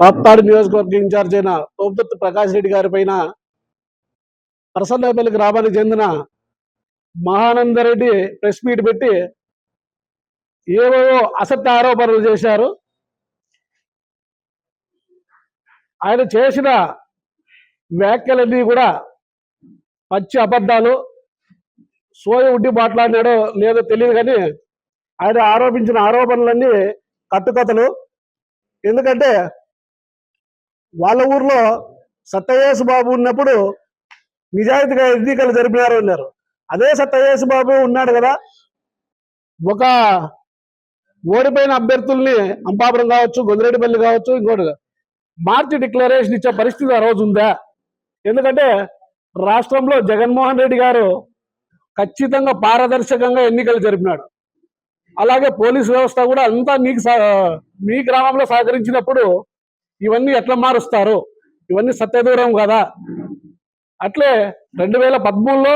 పాప్తాడు నియోజకవర్గ ఇన్ఛార్జ్ అయిన తోపుతుర్తి ప్రకాష్ రెడ్డి గారి పైన ప్రసన్నపల్లి గ్రామానికి చెందిన మహానందరెడ్డి ప్రెస్ మీట్ పెట్టి ఏవేవో అసత్య ఆరోపణలు చేశారు. ఆయన చేసిన వ్యాఖ్యలన్నీ కూడా పచ్చి అబద్ధాలు. సోయ ఉడ్డి మాట్లాడినాడో లేదో తెలియదు కానీ ఆయన ఆరోపించిన ఆరోపణలన్నీ కట్టుకథలు. ఎందుకంటే వాళ్ళ ఊర్లో సత్యయేసు బాబు ఉన్నప్పుడు నిజాయితీగా ఎన్నికలు జరిపినారు అన్నారు. అదే సత్యయేసు బాబు ఉన్నాడు కదా ఒక ఓడిపోయిన అభ్యర్థుల్ని అంపాపురం కావచ్చు గొందిరెడ్డిపల్లి కావచ్చు ఇంకోటి మార్చి డిక్లరేషన్ ఇచ్చే పరిస్థితి ఆ రోజు ఉందా? ఎందుకంటే రాష్ట్రంలో జగన్మోహన్ రెడ్డి గారు ఖచ్చితంగా పారదర్శకంగా ఎన్నికలు జరిపినాడు. అలాగే పోలీస్ వ్యవస్థ కూడా అంతా నీకు సహ- మీ గ్రామంలో సహకరించినప్పుడు ఇవన్నీ ఎట్లా మారుస్తారు? ఇవన్నీ సత్యదూరం కదా? అట్లే రెండు వేల పదమూడులో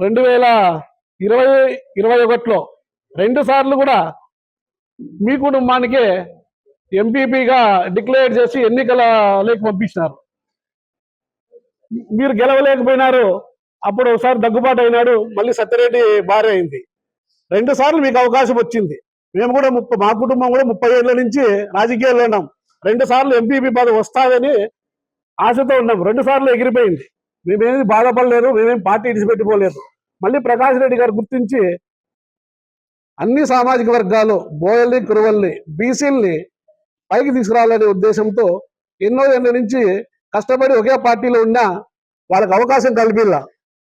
రెండు వేల ఇరవై ఇరవై ఒకటిలో రెండు సార్లు కూడా మీ కుటుంబానికి ఎంపీపీగా డిక్లేర్ చేసి ఎన్నికల లేక పంపించినారు. మీరు గెలవలేకపోయినారు. అప్పుడు ఒకసారి దగ్గుబాటు అయినాడు. మళ్ళీ సత్యరెడ్డి భార్య అయింది. రెండు సార్లు మీకు అవకాశం వచ్చింది. మేము కూడా ముప్పై మా కుటుంబం కూడా ముప్పై ఏళ్ళ నుంచి రాజకీయాల్లో ఉన్నాం. రెండు సార్లు ఎంపీపీ పదవి వస్తాదని ఆశతో ఉన్నాం. రెండు సార్లు ఎగిరిపోయింది. మేమేమి బాధపడలేదు మేమేం పార్టీ ఇడిచిపెట్టిపోలేదు మళ్ళీ ప్రకాష్ రెడ్డి గారు గుర్తించి అన్ని సామాజిక వర్గాలు బోయల్ని కురువల్ని బీసీల్ని పైకి తీసుకురావాలనే ఉద్దేశంతో ఎన్నో ఏళ్ళ నుంచి కష్టపడి ఒకే పార్టీలో ఉన్నా వాళ్ళకి అవకాశం కల్పిల్ల.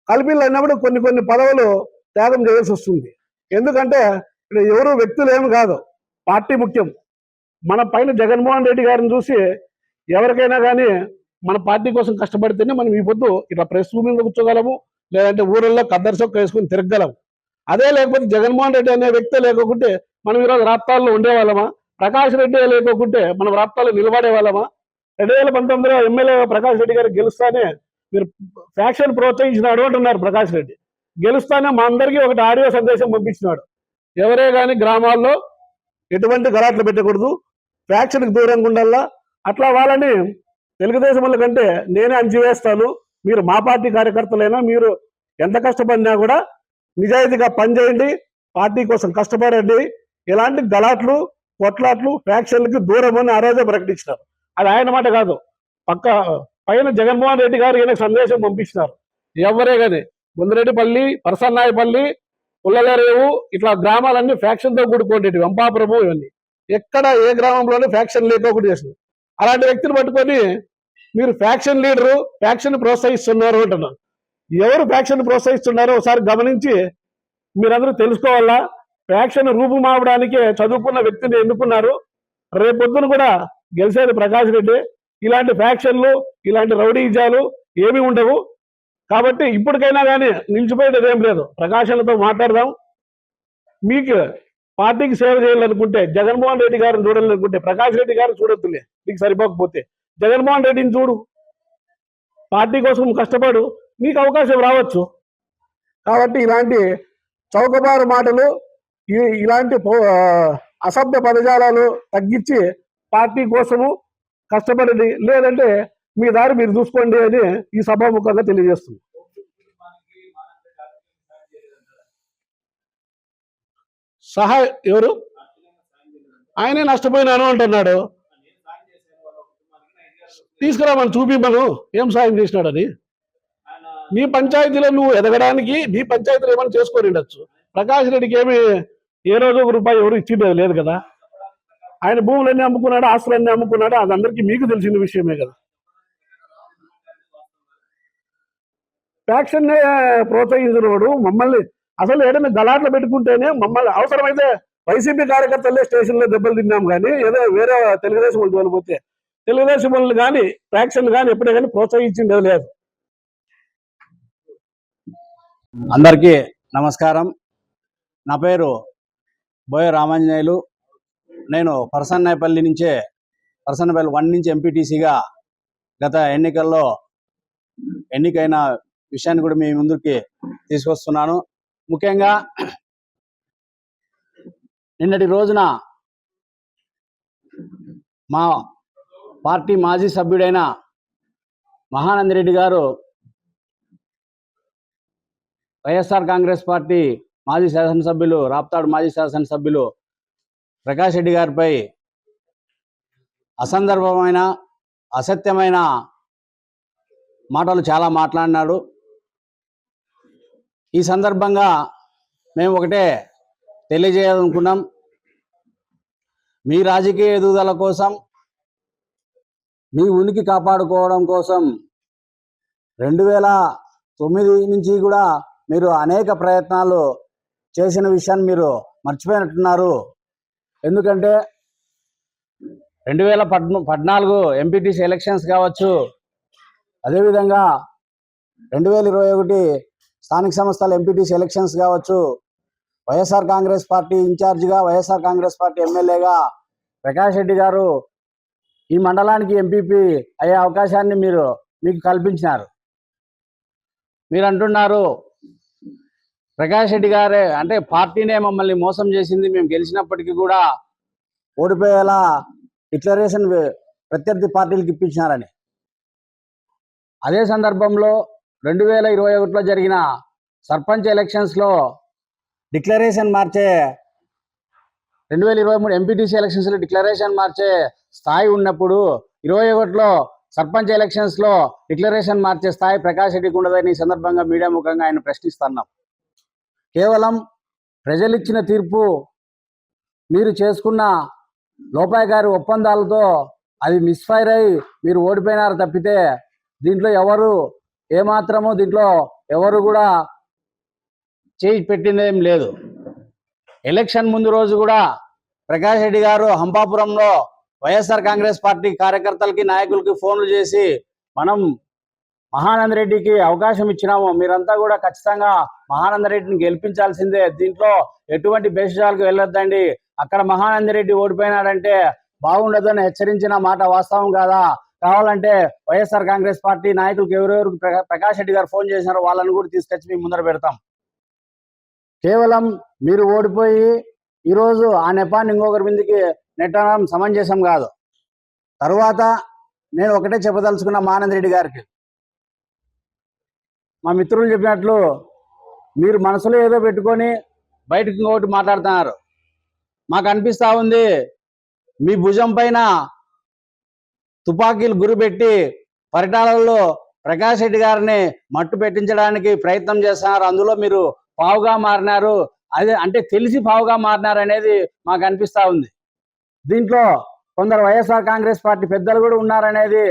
కల్పిల్ల అన్నప్పుడు కొన్ని కొన్ని పదవులు త్యాగం చేయాల్సి వస్తుంది. ఎందుకంటే ఇక్కడ ఎవరు వ్యక్తులు ఏమి కాదు. పార్టీ ముఖ్యం. మన పైన జగన్మోహన్ రెడ్డి గారిని చూసి ఎవరికైనా కానీ మన పార్టీ కోసం కష్టపడితేనే మనం ఈ పొద్దు ఇట్లా ప్రెస్ మీద కూర్చోగలము లేదంటే ఊళ్ళల్లో కద్దరు చొక్క వేసుకుని తిరగగలం అదే లేకపోతే జగన్మోహన్ రెడ్డి అనే వ్యక్తి లేకుంటే మనం ఈరోజు రాప్తాల్లో ఉండేవాళ్ళమా? ప్రకాష్ రెడ్డి లేకుంటే మనం రాప్తాల్లో నిలబడే వాళ్ళమా రెండు వేల పంతొమ్మిదిలో ఎమ్మెల్యే ప్రకాష్ రెడ్డి గారు గెలుస్తానే మీరు ఫ్యాక్షన్ ప్రోత్సహించినాడు అంటున్నారు ప్రకాష్ రెడ్డి. గెలుస్తానే మా అందరికీ ఒకటి ఆడియో సందేశం పంపించినాడు. ఎవరే కానీ గ్రామాల్లో ఎటువంటి గలాట్లు పెట్టకూడదు. ఫ్యాక్షన్కి దూరంగా ఉండాలా? అట్లా వాళ్ళని తెలుగుదేశం వాళ్ళ కంటే నేనే అంచివేస్తాను మీరు మా పార్టీ కార్యకర్తలైనా మీరు ఎంత కష్టపడినా కూడా నిజాయితీగా పనిచేయండి. పార్టీ కోసం కష్టపడండి. ఇలాంటి గలాట్లు కొట్లాట్లు ఫ్యాక్షన్లకి దూరం అని ఆ రోజే ప్రకటించినారు. అది ఆయన మాట కాదు. పక్క పైన జగన్మోహన్ రెడ్డి గారు ఈయనకు సందేశం పంపించినారు. ఎవరే కానీ ముందరెడ్డిపల్లి పరసన్నాయపల్లి పుల్లలరేవు ఇట్లా గ్రామాలన్నీ ఫ్యాక్షన్తో కూడుకుంటే కూడుకోండి వెంపాపురము ఇవన్నీ. ఎక్కడ ఏ గ్రామంలోనూ ఫ్యాక్షన్ లేకోకుండా చేసింది. అలాంటి వ్యక్తిని పట్టుకొని మీరు ఫ్యాక్షన్ లీడరు ఫ్యాక్షన్ ప్రోత్సహిస్తున్నారు అంటున్నారు. ఎవరు ఫ్యాక్షన్ ప్రోత్సహిస్తున్నారో ఒకసారి గమనించి మీరందరూ తెలుసుకోవాలా? ఫ్యాక్షన్ రూపుమావడానికే చదువుకున్న వ్యక్తిని ఎన్నుకున్నారు. రేపొద్దున కూడా గెలిచేది ప్రకాష్ రెడ్డి. ఇలాంటి ఫ్యాక్షన్లు ఇలాంటి రౌడీజాలు ఏమీ ఉండవు. కాబట్టి ఇప్పటికైనా కానీ నిలిచిపోయేది ఏం లేదు. ప్రకాశనతో మాట్లాడదాం. మీకు పార్టీకి సేవ చేయాలనుకుంటే జగన్మోహన్ రెడ్డి గారిని చూడాలనుకుంటే ప్రకాష్ రెడ్డి గారు చూడొద్దులే. నీకు సరిపోకపోతే. జగన్మోహన్ రెడ్డిని చూడు. పార్టీ కోసం కష్టపడు. నీకు అవకాశం రావచ్చు. కాబట్టి ఇలాంటి చౌకబారు మాటలు ఇలాంటి అసభ్య పదజాలాలు తగ్గించి పార్టీ కోసము కష్టపడండి. లేదంటే మీ దారి మీరు చూసుకోండి అని ఈ సభాముఖంగా తెలియజేస్తుంది సహా ఎవరు? ఆయనే నష్టపోయినాను అంటున్నాడు. తీసుకురామని చూపిమ్మను. ఏం సాయం చేసినాడని నీ పంచాయతీలో నువ్వు ఎదగడానికి నీ పంచాయతీలో ఏమైనా చేసుకొని ఉండొచ్చు. ప్రకాష్ రెడ్డికి ఏమి ఏ రోజు ఒక రూపాయి ఎవరు ఇచ్చిండేది లేదు కదా. ఆయన భూములన్నీ అమ్ముకున్నాడు ఆస్తులన్నీ అమ్ముకున్నాడు అది అందరికీ మీకు తెలిసిన విషయమే కదా. ఫ్యాక్షన్ ప్రోత్సహించినవాడు మమ్మల్ని అసలు ఏదైనా గలాట్లు పెట్టుకుంటేనే మమ్మల్ని అవసరమైతే వైసీపీ కార్యకర్తలే స్టేషన్లో దెబ్బలు తిన్నాం కానీ ఏదో వేరే తెలుగుదేశం వాళ్ళు తోలిపోతే తెలుగుదేశం వాళ్ళు కానీ ఫ్యాక్షన్ కానీ ఎప్పుడే కానీ ప్రోత్సహించింది లేదు. అందరికీ నమస్కారం. నా పేరు బోయ రామాంజనేయులు. నేను పరసన్నాయపల్లి నుంచే పరసన్నపల్లి వన్ నుంచి ఎంపీటీసీగా గత ఎన్నికల్లో ఎన్నికైన విషయాన్ని కూడా మీ ముందుకి తీసుకొస్తున్నాను. ముఖ్యంగా నిన్నటి రోజున మా పార్టీ మాజీ సభ్యుడైన మహానందరెడ్డి గారు వైఎస్ఆర్ కాంగ్రెస్ పార్టీ మాజీ శాసనసభ్యులు రాప్తాడు మాజీ శాసనసభ్యులు ప్రకాష్ రెడ్డి గారిపై అసందర్భమైన అసత్యమైన మాటలు చాలా మాట్లాడినాడు. ఈ సందర్భంగా మేము ఒకటే తెలియజేయాలనుకున్నాం. మీ రాజకీయ ఎదుగుదల కోసం మీ ఉనికి కాపాడుకోవడం కోసం రెండు వేల తొమ్మిది నుంచి కూడా మీరు అనేక ప్రయత్నాలు చేసిన విషయాన్ని మీరు మర్చిపోయినట్టున్నారు. ఎందుకంటే రెండు వేల పద్న పద్నాలుగు ఎంపీటీసీ ఎలక్షన్స్ కావచ్చు. అదేవిధంగా రెండు వేల ఇరవై ఒకటి స్థానిక సంస్థల ఎంపీటీసీ ఎలక్షన్స్ కావచ్చు వైఎస్ఆర్ కాంగ్రెస్ పార్టీ ఇన్ఛార్జిగా వైఎస్ఆర్ కాంగ్రెస్ పార్టీ ఎమ్మెల్యేగా ప్రకాష్ రెడ్డి గారు ఈ మండలానికి ఎంపీపీ అయ్యే అవకాశాన్ని మీరు మీకు కల్పించినారు. మీరు అంటున్నారు ప్రకాష్ రెడ్డి గారే అంటే పార్టీనే మమ్మల్ని మోసం చేసింది మేము గెలిచినప్పటికీ కూడా ఓడిపోయేలా డిక్లరేషన్ ప్రత్యర్థి పార్టీలకు ఇప్పించినారని. అదే సందర్భంలో రెండు వేల ఇరవై ఒకటిలో జరిగిన సర్పంచ్ ఎలక్షన్స్లో డిక్లరేషన్ మార్చే రెండు వేల ఇరవై మూడు ఎంపీటీసీ ఎలక్షన్స్లో డిక్లరేషన్ మార్చే స్థాయి ఉన్నప్పుడు ఇరవై ఒకటిలో సర్పంచ్ ఎలక్షన్స్లో డిక్లరేషన్ మార్చే స్థాయి ప్రకాష్ రెడ్డికి ఉండదని సందర్భంగా మీడియా ముఖంగా ఆయన ప్రశ్నిస్తున్నాం. కేవలం ప్రజలిచ్చిన తీర్పు మీరు చేసుకున్న లోపాయకారి ఒప్పందాలతో అది మిస్ఫైర్ అయి మీరు ఓడిపోయినారు తప్పితే దీంట్లో ఎవరు ఏమాత్రమో దీంట్లో ఎవరు కూడా చేయి పెట్టిందేం లేదు. ఎలక్షన్ ముందు రోజు కూడా ప్రకాష్ రెడ్డి గారు హంపాపురంలో వైఎస్ఆర్ కాంగ్రెస్ పార్టీ కార్యకర్తలకి నాయకులకి ఫోన్లు చేసి మనం మహానంద రెడ్డికి అవకాశం ఇచ్చినాము. మీరంతా కూడా ఖచ్చితంగా మహానంద రెడ్డిని గెలిపించాల్సిందే. దీంట్లో ఎటువంటి బేషాలకు వెళ్ళొద్దండి. అక్కడ మహానంద రెడ్డి ఓడిపోయినాడంటే బాగుండదని హెచ్చరించిన మాట వాస్తవం కాదా? కావాలంటే వైఎస్ఆర్ కాంగ్రెస్ పార్టీ నాయకులకు ఎవరెవరికి ప్ర- ప్రకాష్ రెడ్డి గారు ఫోన్ చేసినారో వాళ్ళని కూడా తీసుకొచ్చి మేము ముందర పెడతాం. కేవలం మీరు ఓడిపోయి ఈరోజు ఆ నెపాన్ని ఇంకొకరి మీదకి నెట్టడం సమంజసం కాదు. తరువాత నేను ఒకటే చెప్పదలుచుకున్న మానంద్ రెడ్డి గారికి. మా మిత్రులు చెప్పినట్లు మీరు మనసులో ఏదో పెట్టుకొని బయటకు ఇంకొకటి మాట్లాడుతున్నారు. మాకు అనిపిస్తా ఉంది మీ భుజం పైన తుపాకీలు గురిపెట్టి పరిటాలలో ప్రకాష్ రెడ్డి గారిని మట్టు పెట్టించడానికి ప్రయత్నం చేస్తున్నారు. అందులో మీరు పావుగా మారినారు. అదే అంటే తెలిసి పావుగా మారినారు అనేది మాకు అనిపిస్తూ ఉంది. దీంట్లో కొందరు వైఎస్ఆర్ కాంగ్రెస్ పార్టీ పెద్దలు కూడా ఉన్నారనేది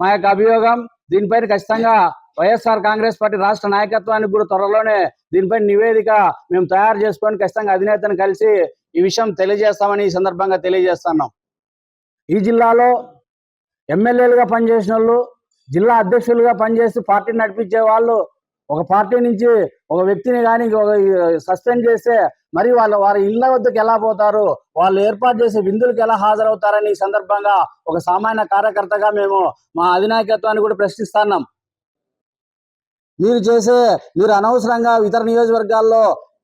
మా యొక్క అభియోగం. దీనిపైన ఖచ్చితంగా వైఎస్ఆర్ కాంగ్రెస్ పార్టీ రాష్ట్ర నాయకత్వానికి కూడా త్వరలోనే దీనిపై నివేదిక మేము తయారు చేసుకొని ఖచ్చితంగా అధినేతను కలిసి ఈ విషయం తెలియజేస్తామని ఈ సందర్భంగా తెలియజేస్తున్నాం. ఈ జిల్లాలో ఎమ్మెల్యేలుగా పనిచేసిన వాళ్ళు జిల్లా అధ్యక్షులుగా పనిచేసి పార్టీని నడిపించే వాళ్ళు ఒక పార్టీ నుంచి ఒక వ్యక్తిని కానీ సస్పెండ్ చేస్తే మరి వాళ్ళ వారి ఇళ్ళ వద్దకు ఎలా పోతారు? వాళ్ళు ఏర్పాటు చేసే విందులకు ఎలా హాజరవుతారని ఈ సందర్భంగా ఒక సామాన్య కార్యకర్తగా మేము మా అధినాయకత్వాన్ని కూడా ప్రశ్నిస్తున్నాం మీరు చేసే మీరు అనవసరంగా ఇతర నియోజకవర్గాల్లో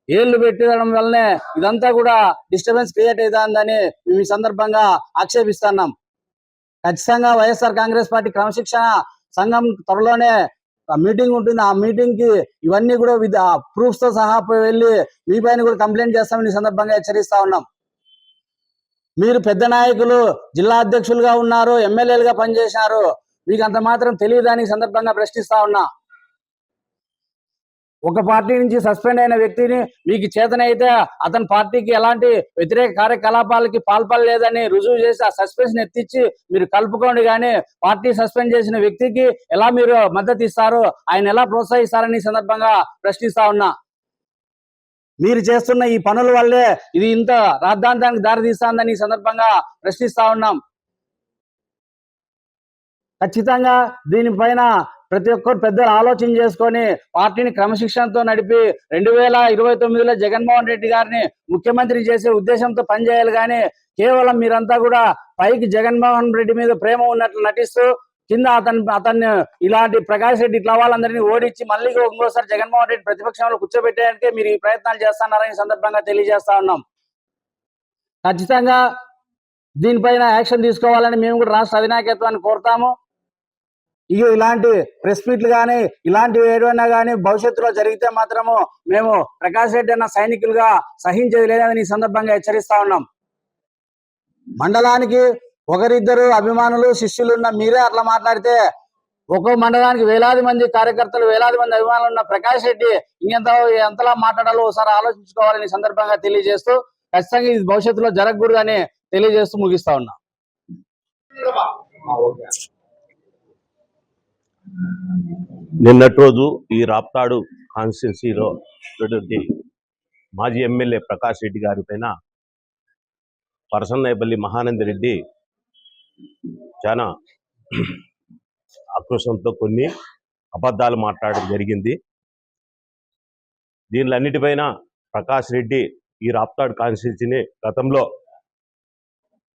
ఏళ్ళు పెట్టడం వల్లనే ఇదంతా కూడా డిస్టర్బెన్స్ క్రియేట్ అవుతుందని మేము ఈ సందర్భంగా ఆక్షేపిస్తున్నాం ఖచ్చితంగా వైఎస్ఆర్ కాంగ్రెస్ పార్టీ క్రమశిక్షణ సంఘం త్వరలోనే మీటింగ్ ఉంటుంది. ఆ మీటింగ్కి ఇవన్నీ కూడా విత్ ప్రూఫ్స్తో సహా వెళ్ళి మీ పైన కూడా కంప్లైంట్ చేస్తామని ఈ సందర్భంగా హెచ్చరిస్తా ఉన్నాం. మీరు పెద్ద నాయకులు జిల్లా అధ్యక్షులుగా ఉన్నారు ఎమ్మెల్యేలుగా పనిచేశారు. మీకు అంత మాత్రం తెలియదానికి సందర్భంగా ప్రశ్నిస్తా ఉన్నా. ఒక పార్టీ నుంచి సస్పెండ్ అయిన వ్యక్తిని మీకు చేతనైతే అతని పార్టీకి ఎలాంటి వ్యతిరేక కార్యకలాపాలకి పాల్పడలేదని రుజువు చేసి ఆ సస్పెన్షన్ ఎత్తిచ్చి మీరు కలుపుకోండి కానీ పార్టీ సస్పెండ్ చేసిన వ్యక్తికి ఎలా మీరు మద్దతు ఇస్తారు? ఆయన ఎలా ప్రోత్సహిస్తారని సందర్భంగా ప్రశ్నిస్తా ఉన్నా. మీరు చేస్తున్న ఈ పనుల వల్లే ఇది ఇంత రాద్ధాంతానికి దారి తీస్తుందని ఈ సందర్భంగా ప్రశ్నిస్తా ఉన్నాం. ఖచ్చితంగా దీనిపైన ప్రతి ఒక్కరు పెద్దలు ఆలోచన చేసుకొని పార్టీని క్రమశిక్షణతో నడిపి రెండు వేల ఇరవై తొమ్మిదిలో జగన్మోహన్ రెడ్డి గారిని ముఖ్యమంత్రి చేసే ఉద్దేశంతో పనిచేయాలి కానీ కేవలం మీరంతా కూడా పైకి జగన్మోహన్ రెడ్డి మీద ప్రేమ ఉన్నట్లు నటిస్తూ కింద అతను అతన్ని ఇలాంటి ప్రకాష్ రెడ్డి ఇట్లా వాళ్ళందరినీ ఓడించి మళ్ళీ ఇంకోసారి జగన్మోహన్ రెడ్డి ప్రతిపక్షంలో కూర్చోబెట్టేయడానికి మీరు ఈ ప్రయత్నాలు చేస్తున్నారని ఈ సందర్భంగా తెలియజేస్తా ఉన్నాం. ఖచ్చితంగా దీనిపైన యాక్షన్ తీసుకోవాలని మేము కూడా రాష్ట్ర అధినాయకత్వాన్ని కోరుతాము. ఇక ఇలాంటి ప్రెస్ మీట్లు కానీ ఇలాంటివి ఏదైనా కానీ భవిష్యత్తులో జరిగితే మాత్రము మేము ప్రకాష్ రెడ్డి అన్న సైనికులుగా సహించేది లేదని ఈ సందర్భంగా హెచ్చరిస్తా ఉన్నాం. మండలానికి ఒకరిద్దరు అభిమానులు శిష్యులు ఉన్న మీరే అట్లా మాట్లాడితే ఒక్కో మండలానికి వేలాది మంది కార్యకర్తలు వేలాది మంది అభిమానులు ఉన్న ప్రకాష్ రెడ్డి ఇంకెంత ఎంతలా మాట్లాడాలో ఒకసారి ఆలోచించుకోవాలని సందర్భంగా తెలియజేస్తూ ఖచ్చితంగా ఇది భవిష్యత్తులో జరగకూడదు అని తెలియజేస్తూ ముగిస్తా ఉన్నా. నిన్నటి రోజు ఈ రాప్తాడు కాన్స్టిట్యున్సీలో ఉన్నటువంటి మాజీ ఎమ్మెల్యే ప్రకాష్ రెడ్డి గారి పైన పరసన్నయపల్లి మహానంద రెడ్డి చాలా ఆక్రోషంతో కొన్ని అబద్ధాలు మాట్లాడడం జరిగింది. దీనిలన్నిటిపైన ప్రకాష్ రెడ్డి ఈ రాప్తాడు కాన్స్టిట్యున్సీని గతంలో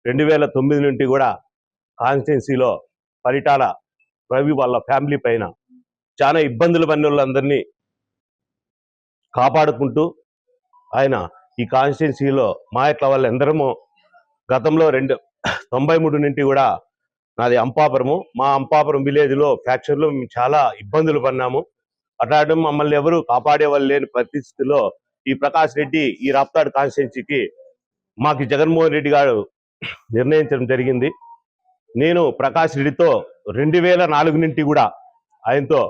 రెండు వేల తొమ్మిది నుండి కూడా కాన్స్టిట్యున్సీలో పరిటాల రవి వాళ్ళ ఫ్యామిలీ పైన చాలా ఇబ్బందులు పడిన వాళ్ళందరినీ కాపాడుకుంటూ ఆయన ఈ కాన్స్టిట్యున్సీలో మా ఇట్ల వాళ్ళందరము గతంలో రెండు తొంభై మూడు నుండి కూడా నాది అంపాపురము. మా అంపాపురం విలేజ్లో ఫ్యాక్చర్లో మేము చాలా ఇబ్బందులు పడినాము. అట్లాంటి మమ్మల్ని ఎవరు కాపాడే వాళ్ళు లేని పరిస్థితిలో ఈ ప్రకాష్ రెడ్డి ఈ రాప్తాడు కాన్స్టిట్యున్సీకి మాకు జగన్మోహన్ రెడ్డి గారు నిర్ణయించడం జరిగింది. నేను ప్రకాష్ రెడ్డితో రెండు వేల నాలుగు నుండి కూడా ఆయనతో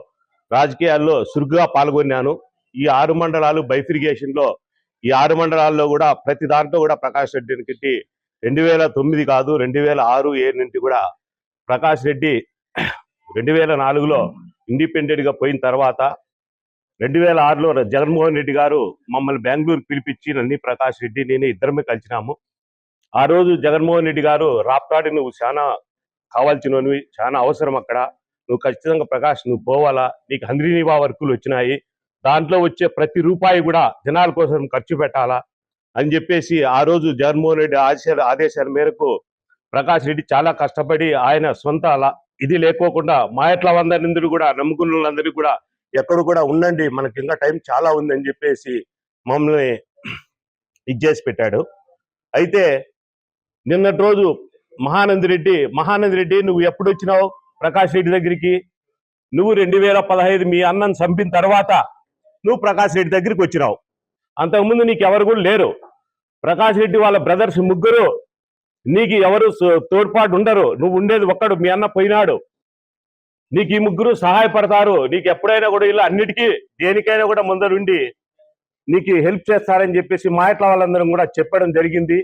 రాజకీయాల్లో చురుగ్గా పాల్గొన్నాను. ఈ ఆరు మండలాలు బైఫిరిగేషన్లో ఈ ఆరు మండలాల్లో కూడా ప్రతి దాంట్లో కూడా ప్రకాష్ రెడ్డిని కిట్టి రెండు వేల తొమ్మిది కాదు రెండు వేల ఆరు ఏడు నుండి కూడా ప్రకాష్ రెడ్డి రెండు వేల నాలుగులో ఇండిపెండెంట్గా పోయిన తర్వాత రెండు వేల ఆరులో జగన్మోహన్ రెడ్డి గారు మమ్మల్ని బెంగళూరు పిలిపించి నన్ను ప్రకాష్ రెడ్డి నేను ఇద్దరమే కలిసినాము. ఆ రోజు జగన్మోహన్ రెడ్డి గారు రాప్తాడి నువ్వు చాలా కావాల్సినవి చాలా అవసరం అక్కడ. నువ్వు ఖచ్చితంగా ప్రకాష్ నువ్వు పోవాలా? నీకు హంద్రీనివా వర్కులు వచ్చినాయి. దాంట్లో వచ్చే ప్రతి రూపాయి కూడా జనాల కోసం ఖర్చు పెట్టాలా? అని చెప్పేసి ఆ రోజు జగన్మోహన్ రెడ్డి ఆదేశాల ఆదేశాల మేరకు ప్రకాష్ రెడ్డి చాలా కష్టపడి ఆయన సొంత అలా ఇది లేకోకుండా మా ఎట్ల అందరినీ కూడా నమ్ముకున్న కూడా ఎక్కడ కూడా ఉండండి. మనకి ఇంకా టైం చాలా ఉందని చెప్పేసి మమ్మల్ని ఇచ్చేసి పెట్టాడు. అయితే నిన్నటి రోజు మహానంది రెడ్డి మహానంది రెడ్డి నువ్వు ఎప్పుడు వచ్చినావు ప్రకాష్ రెడ్డి దగ్గరికి? నువ్వు రెండు వేల పదహైదు మీ అన్నను చంపిన తర్వాత నువ్వు ప్రకాష్ రెడ్డి దగ్గరికి వచ్చినావు. అంతకుముందు నీకు ఎవరు కూడా లేరు. ప్రకాష్ రెడ్డి వాళ్ళ బ్రదర్స్ ముగ్గురు నీకు ఎవరు తోడ్పాటు ఉండరు. నువ్వు ఉండేది ఒక్కడు మీ అన్న పోయినాడు. నీకు ఈ ముగ్గురు సహాయపడతారు. నీకు ఎప్పుడైనా కూడా ఇలా అన్నిటికీ దేనికైనా కూడా ముందరుండి నీకు హెల్ప్ చేస్తారని చెప్పేసి మా ఇట్లా వాళ్ళందరం కూడా చెప్పడం జరిగింది.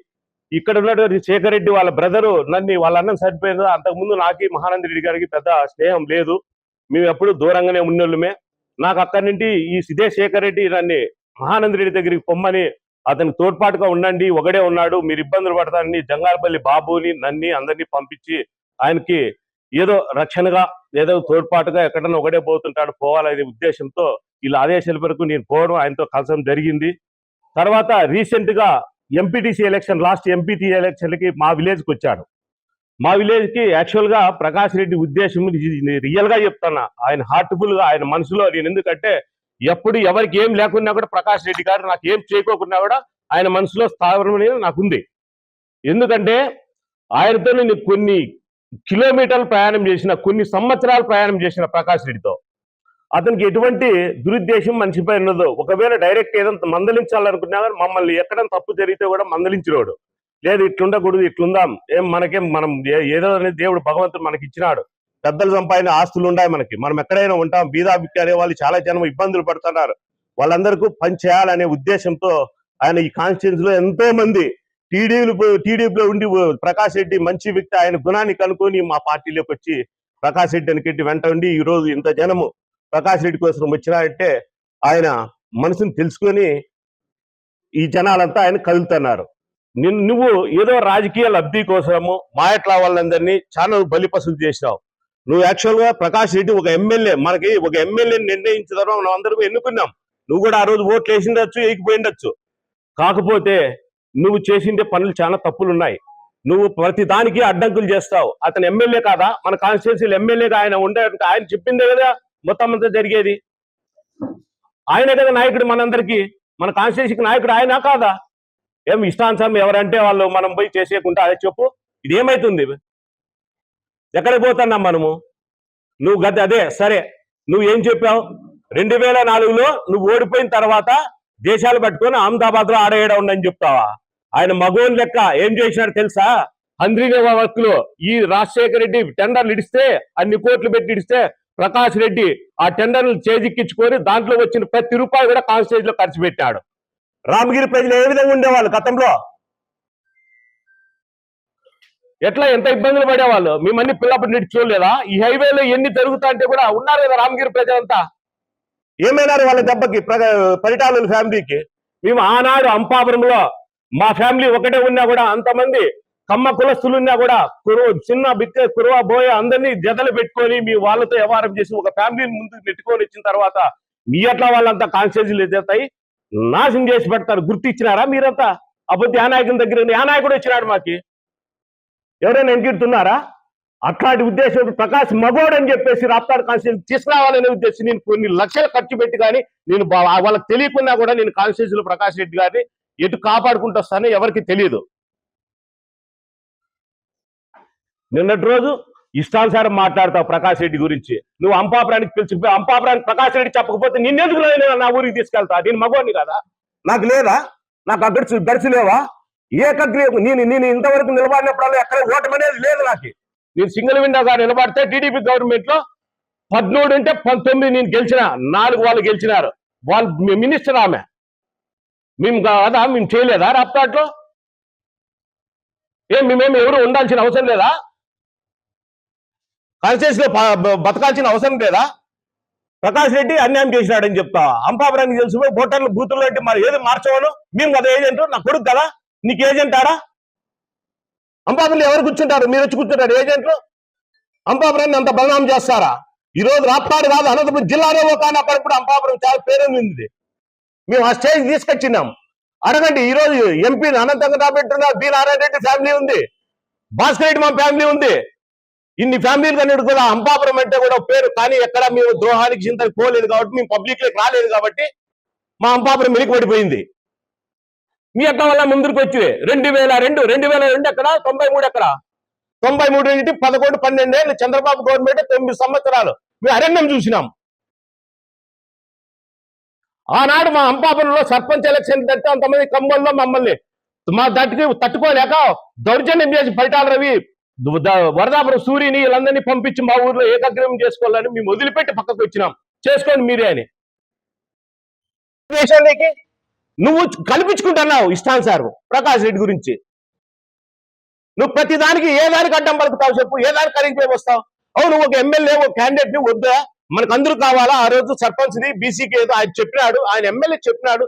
ఇక్కడ ఉన్నటువంటి శేఖర్ రెడ్డి వాళ్ళ బ్రదరు నన్ను వాళ్ళ అన్నం చనిపోయింది అంతకుముందు నాకు మహానంద రెడ్డి గారికి పెద్ద స్నేహం లేదు. మేము ఎప్పుడు దూరంగానే ఉన్నోళ్ళమే. నాకు అక్కడి నుండి ఈ సిదే శేఖర్ రెడ్డి నన్ను మహానంద రెడ్డి దగ్గరికి పొమ్మని అతనికి తోడ్పాటుగా ఉండండి ఒకడే ఉన్నాడు మీరు ఇబ్బందులు పడతానని జంగాలపల్లి బాబుని నన్ని అందరినీ పంపించి ఆయనకి ఏదో రక్షణగా ఏదో తోడ్పాటుగా ఎక్కడన్నా ఒకడే పోతుంటాడు పోవాలనే ఉద్దేశంతో ఇలా ఆదేశాల వరకు నేను పోవడం ఆయనతో కలసం జరిగింది. తర్వాత రీసెంట్గా ఎంపీటీసీ ఎలక్షన్ లాస్ట్ ఎంపీటీ ఎలక్షన్లకి మా విలేజ్కి వచ్చాడు. మా విలేజ్కి యాక్చువల్గా ప్రకాష్ రెడ్డి ఉద్దేశం రియల్ రియల్గా చెప్తాను ఆయన హార్ట్ఫుల్గా ఆయన మనసులో నేను ఎందుకంటే ఎప్పుడు ఎవరికి ఏం లేకున్నా కూడా ప్రకాష్ రెడ్డి గారు నాకు ఏం చేయకోకున్నా కూడా ఆయన మనసులో స్థావరం అనేది నాకుంది. ఎందుకంటే ఆయనతో నేను కొన్ని కిలోమీటర్లు ప్రయాణం చేసిన కొన్ని సంవత్సరాలు ప్రయాణం చేసిన ప్రకాష్ రెడ్డితో. అతనికి ఎటువంటి దురుద్దేశం మనిషిపై ఉండదు. ఒకవేళ డైరెక్ట్ ఏదైనా మందలించాలనుకున్నా కానీ మమ్మల్ని ఎక్కడ తప్పు జరిగితే కూడా మందలించినోడు. లేదు ఇట్లుండకూడదు ఇట్లుందాం. ఏం మనకేం మనం ఏదో అనేది దేవుడు భగవంతుడు మనకి ఇచ్చినాడు. పెద్దలు సంపాదిన ఆస్తులు ఉన్నాయి మనకి. మనం ఎక్కడైనా ఉంటాం. బీదాబిక్కి అనే వాళ్ళు చాలా జనం ఇబ్బందులు పడుతున్నారు. వాళ్ళందరికీ పని చేయాలనే ఉద్దేశంతో ఆయన ఈ కాన్స్టిట్యూన్స్లో ఎంతో మంది టీడీలు టీడీపీలో ఉండి ప్రకాష్ రెడ్డి మంచి వ్యక్తి. ఆయన గుణాన్ని కనుక్కొని మా పార్టీలోకి వచ్చి ప్రకాష్ రెడ్డి అనికెట్టి వెంట ఉండి ఈ రోజు ఇంత జనము ప్రకాష్ రెడ్డి కోసం వచ్చినారంటే ఆయన మనసుని తెలుసుకొని ఈ జనాలంతా ఆయన కదులుతున్నారు. నువ్వు ఏదో రాజకీయ లబ్ధి కోసము మాయట్లా వాళ్ళందరినీ చాలా బలిపసులు చేసినావు. నువ్వు యాక్చువల్గా ప్రకాష్ రెడ్డి ఒక ఎమ్మెల్యే మనకి ఒక ఎమ్మెల్యేని నిర్ణయించడం మనం అందరం ఎన్నుకున్నాం. నువ్వు కూడా ఆ రోజు ఓట్లు వేసిండొచ్చు వేయకపోయిండొచ్చు. కాకపోతే నువ్వు చేసిండే పనులు చాలా తప్పులు ఉన్నాయి నువ్వు ప్రతి దానికి అడ్డంకులు చేస్తావు. అతను ఎమ్మెల్యే కాదా? మన కాన్స్టిట్యూన్సీలో ఎమ్మెల్యేగా ఆయన ఉండే ఆయన చెప్పిందే కదా. మొత్తం అంతా జరిగేది. ఆయనే కదా నాయకుడు మనందరికీ. మన కాన్స్టిట్యూషన్ నాయకుడు ఆయన కాదా? ఏం ఇష్టానుసారం ఎవరంటే వాళ్ళు మనం పోయి చేసేయకుండా అదే చెప్పు. ఇది ఏమైతుంది? ఎక్కడికి పోతున్నాం మనము? నువ్వు గత అదే సరే. నువ్వు ఏం చెప్పావు? రెండు వేల నాలుగులో నువ్వు ఓడిపోయిన తర్వాత దేశాలు పట్టుకొని అహ్మదాబాద్లో ఆడేయడం ఉండని చెప్తావా? ఆయన మగోని లెక్క ఏం చేసినాడు తెలుసా? హంద్రీవా వర్క్లో ఈ రాజశేఖర రెడ్డి టెండర్లు ఇడిస్తే అన్ని కోట్లు పెట్టి ఇడిస్తే ప్రకాష్ రెడ్డి ఆ టెండర్లు చేజిక్కించుకొని దాంట్లో వచ్చిన ప్రతి రూపాయి కూడా కాన్స్టేజ్లో ఖర్చు పెట్టాడు. రామగిరి ప్రజలు ఏ విధంగా ఉండేవాళ్ళు గతంలో? ఎట్లా ఎంత ఇబ్బందులు పడేవాళ్ళు? మేమన్నీ పిల్లప్పుడు నీటి చూడలేదా? ఈ హైవేలో ఎన్ని జరుగుతా అంటే కూడా ఉన్నారు కదా రామగిరి ప్రజలంతా? ఏమైనారు వాళ్ళ దెబ్బకి? ప్ర- పరిటాల ఫ్యామిలీకి? మేము ఆనాడు అంపాపురంలో మా ఫ్యామిలీ ఒకటే ఉన్నా కూడా అంతమంది కమ్మ కులస్తులు ఉన్నా కూడా కురువ చిన్న బిక్క కురువ బోయ అందరినీ జతలు పెట్టుకొని మీ వాళ్ళతో వ్యవహారం చేసి ఒక ఫ్యామిలీని ముందు నెట్టుకొని వచ్చిన తర్వాత మీ అట్లా వాళ్ళంతా కాన్స్టేజీలు ఎదుగుతాయి నాశనం చేసి పెడతారు. గుర్తిచ్చినారా మీరంతా? అప్పుడు ఆ నాయకుని దగ్గర ఆ నాయకుడు వచ్చినాడు మాకి. ఎవరైనా ఎంకిడుతున్నారా అట్లాంటి ఉద్దేశం ప్రకాశ్ మగోడు అని చెప్పేసి రాప్తాడు కాన్స్టిట్యూన్సీ తీసుకురావాలనే ఉద్దేశం నేను కొన్ని లక్షలు ఖర్చు పెట్టి కానీ నేను వాళ్ళకి తెలియకున్నా కూడా నేను కాన్స్టిట్యూన్సీలో ప్రకాష్ రెడ్డి గారిని ఎటు కాపాడుకుంటూ వస్తానో ఎవరికి తెలియదు నిన్నటి రోజు ఇష్టానుసారం మాట్లాడతావు ప్రకాష్ రెడ్డి గురించి. నువ్వు అంపాపురానికి పిలిచిపోయి అంపాపురానికి ప్రకాష్ రెడ్డి చెప్పకపోతే నిన్నెందుకు నేను నా ఊరికి తీసుకెళ్తా? నేను మగవాడిని కదా? నాకు లేదా? నాకు ఆ గడిచి గడిచి లేవా? ఏకగ్రీ నేను నేను ఇంతవరకు నిలబడినప్పుడల్లా ఎక్కడ ఓటమి అనేది లేదు నాకు. నేను సింగిల్ విండోగా నిలబడితే టీడీపీ గవర్నమెంట్లో పద్మూడు అంటే పంతొమ్మిది నేను గెలిచిన నాలుగు వాళ్ళు గెలిచినారు. వాళ్ళు మినిస్టర్ ఆమె. మేము కాదా మేము చేయలేదా రాప్తాట్లో? ఏం మేమేమి ఎవరు ఉండాల్సిన అవసరం లేదా? కాన్స్టిట్యూన్స్లో బతకాల్సిన అవసరం లేదా? ప్రకాష్ రెడ్డి అన్యాయం చేసినాడని చెప్తావా అంపాపురానికి తెలిసిపోయి ఓటర్లు బూతుల్లో అంటే మరి ఏది మార్చవాను? మేము కదా ఏజెంట్ నా కొడుకు కదా? నీకు ఏజెంట్ ఆడా? అంపాపురంలో ఎవరు కూర్చుంటారు? మీరు వచ్చి కూర్చుంటారు ఏజెంట్లు? అంపాపురాన్ని అంత బలనాం చేస్తారా? ఈ రోజు రాప్పాడు కాదు అనంతపురం జిల్లాలో ఒక అన్నప్పుడు అంపాపురం చాలా పేరొందింది. మేము ఆ స్టేజ్ తీసుకొచ్చినాం. అడగండి ఈ రోజు ఎంపీ అనంతంగా పెట్టున్న బి నారాయణ రెడ్డి ఫ్యామిలీ ఉంది భాస్కర్ రెడ్డి మా ఫ్యామిలీ ఉంది. ఇన్ని ఫ్యామిలీలు కన్నా కూడా అంబాపురం అంటే కూడా పేరు. కానీ ఎక్కడ మేము ద్రోహానికి చింతకు పోలేదు కాబట్టి మేము పబ్లిక్లోకి రాలేదు కాబట్టి మా అంబాపురం మెలికి పడిపోయింది మీ అక్క వల్ల ముందుకు వచ్చి రెండు వేల రెండు రెండు వేల రెండు ఎక్కడ? తొంభై మూడు ఎక్కడ? తొంభై మూడు ఏంటి? పదకొండు పన్నెండేళ్ళు చంద్రబాబు గవర్నమెంట్ తొమ్మిది సంవత్సరాలు. మేము అరణ్యం చూసినాం. ఆనాడు మా అంపాపురంలో సర్పంచ్ ఎలక్షన్ తట్టి అంతమంది కమ్మల్లో మమ్మల్ని మా దట్టుకి తట్టుకోలేక దౌర్జన్యం చేసి ఫలితాల రవి వరదాపురం సూర్యుని వీళ్ళందరినీ పంపించి మా ఊర్లో ఏకగ్రహం చేసుకోవాలని మేము వదిలిపెట్టి పక్కకు వచ్చినాం. చేసుకోండి మీరే అని. దేశానికి? నువ్వు కల్పించుకుంటున్నావు ఇష్టానుసారం ప్రకాష్ రెడ్డి గురించి. నువ్వు ప్రతి దానికి ఏ దానికి అడ్డం పలుకుతావు చెప్పు ఏ దానికి కరిగిపోయి వస్తావు? అవును ఒక ఎమ్మెల్యే ఒక క్యాండిడేట్ని వద్దా? మనకు అందరూ కావాలా? ఆ రోజు సర్పంచ్ ది బీసీకి ఏదో ఆయన చెప్పినాడు ఆయన ఎమ్మెల్యే చెప్పినాడు